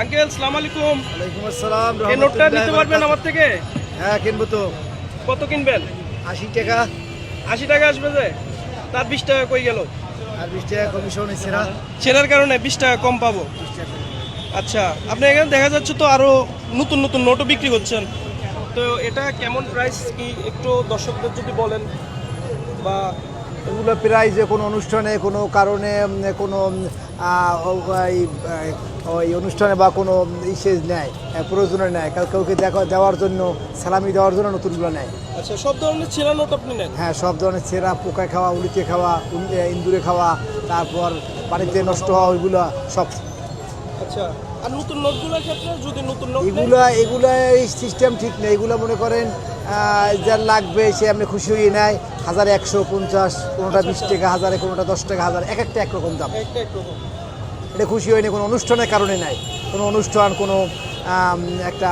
Uncle সালাম আলাইকুম। ওয়ালাইকুম আসসালাম এই নোটটা নিতে পারবেন আমার থেকে? হ্যাঁ কিনবো তো। কত কিনবেন? আশি টাকা। আশি টাকা আসবে যে? তার বিশ টাকা কই গেল? আর বিশ টাকা কমিশন এছাড়া ছেলের কারণে বিশ টাকা কম পাবো। আচ্ছা আপনি এখানে দেখা যাচ্ছে তো আরও নতুন নতুন নোটও বিক্রি করছেন। তো এটা কেমন প্রাইস কি একটু দর্শকদের যদি বলেন? বা এগুলো প্রায় যে কোনো অনুষ্ঠানে কোনো কারণে কোনো ওই অনুষ্ঠানে বা কোনো ইসে নেয় প্রয়োজনে নেয় কাউ কাউকে দেখা দেওয়ার জন্য সালামি দেওয়ার জন্য নতুনগুলো নেয়। আচ্ছা সব ধরনের ছেঁড়া নোট আপনি নেন? হ্যাঁ সব ধরনের ছেঁড়া পোকায় খাওয়া উলিতে খাওয়া ইন্দুরে খাওয়া তারপর পানিতে নষ্ট হওয়া ওইগুলো সব। আচ্ছা আর নতুন নোটগুলোর ক্ষেত্রে যদি নতুন নোট এগুলা এগুলা এই সিস্টেম ঠিক নেই এগুলো মনে করেন যার লাগবে সে আপনি খুশি হয়ে নেয়। হাজার একশো পঞ্চাশ কোনোটা বিশ। টাকা হাজারে কোনোটা দশ টাকা হাজার এক একটা একরকম দাম। এটা খুশি হয়নি কোনো অনুষ্ঠানের কারণে নাই। কোনো অনুষ্ঠান কোনো একটা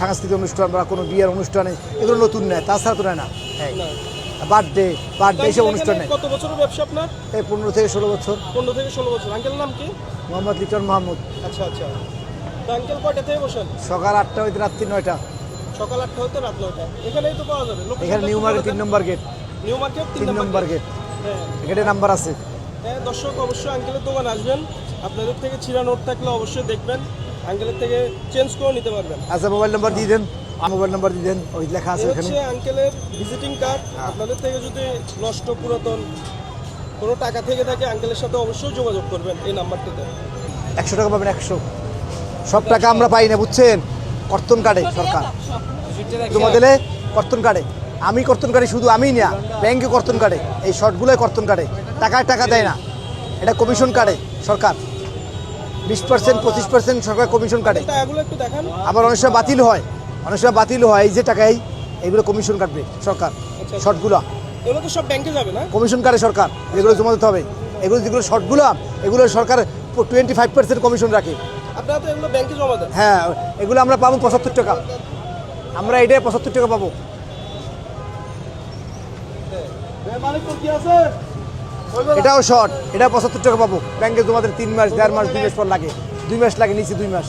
সাংস্কৃতিক অনুষ্ঠান বা কোনো বিয়ের অনুষ্ঠানে এগুলো নতুন নেয় তাছাড়া তো নেয় না। হ্যাঁ বার্থডে বার্থডে এসব অনুষ্ঠান কত বছরের ব্যবসা আপনার? এই পনেরো থেকে ষোলো বছর। পনেরো থেকে ষোলো বছর। আঙ্কেল নাম কি? মোহাম্মদ লিটন মাহমুদ। আচ্ছা আচ্ছা। আঙ্কেল কয়টা থেকে বসেন? সকাল আটটা হইতে রাত্রি নয়টা। সকাল আটটা হতে রাত নয়টা। এখানেই তো পাওয়া যাবে। এখানে নিউ মার্কেট তিন নম্বর গেট নিউ মার্কেট তিন নম্বর গেট হ্যাঁ। গেটে নাম্বার আছে। হ্যাঁ দর্শক অবশ্যই আঙ্কেলের দোকান আসবেন। আপনাদের থেকে ছিঁড়া নোট থাকলে অবশ্যই দেখবেন। আঙ্কেলের থেকে চেঞ্জ করে নিতে পারবেন। আচ্ছা মোবাইল নাম্বার দিয়ে দেন। মোবাইল নাম্বার দিয়ে দেন। ওই লেখা আছে ওখানে হচ্ছে আঙ্কেলের ভিজিটিং কার্ড আপনাদের থেকে যদি নষ্ট পুরাতন কোনো টাকা থেকে থাকে আঙ্কেলের সাথে অবশ্যই যোগাযোগ করবেন এই নাম্বারটিতে একশো টাকা পাবেন একশো। সব টাকা আমরা পাই না বুঝছেন? কর্তন কাটে সরকার। তোমাদের কর্তন কাটে আমি কর্তন কাটি শুধু আমি না ব্যাংকে কর্তন কাটে এই শর্টগুলোই কর্তন কাটে টাকায় টাকা দেয় না। এটা কমিশন কাটে সরকার। বিশ পার্সেন্ট পঁচিশ পার্সেন্ট সরকার কমিশন কাটে আবার অনেক সময় বাতিল হয়। অনেক সময় বাতিল হয়। এই যে টাকাই এইগুলো কমিশন কাটবে সরকার। আচ্ছা। শর্টগুলো। এগুলো তো সব ব্যাংকে যাবে না? কমিশন কাটে সরকার। এগুলো জমা দিতে হবে। এগুলো যেগুলো শর্টগুলো এগুলো সরকার টোয়েন্টি ফাইভ পার্সেন্ট কমিশন রাখে। আপনারা তো এগুলো ব্যাংকে জমা দেন। হ্যাঁ এগুলো আমরা পাবো পঁচাত্তর টাকা। আমরা এটাই পঁচাত্তর টাকা পাবো। এটাও শর্ট এটা পঁচাত্তর টাকা পাবো। ব্যাংকে তোমাদের তিন মাস দেড় মাস দুই মাস পর লাগে। দুই মাস লাগে নিচে দুই মাস।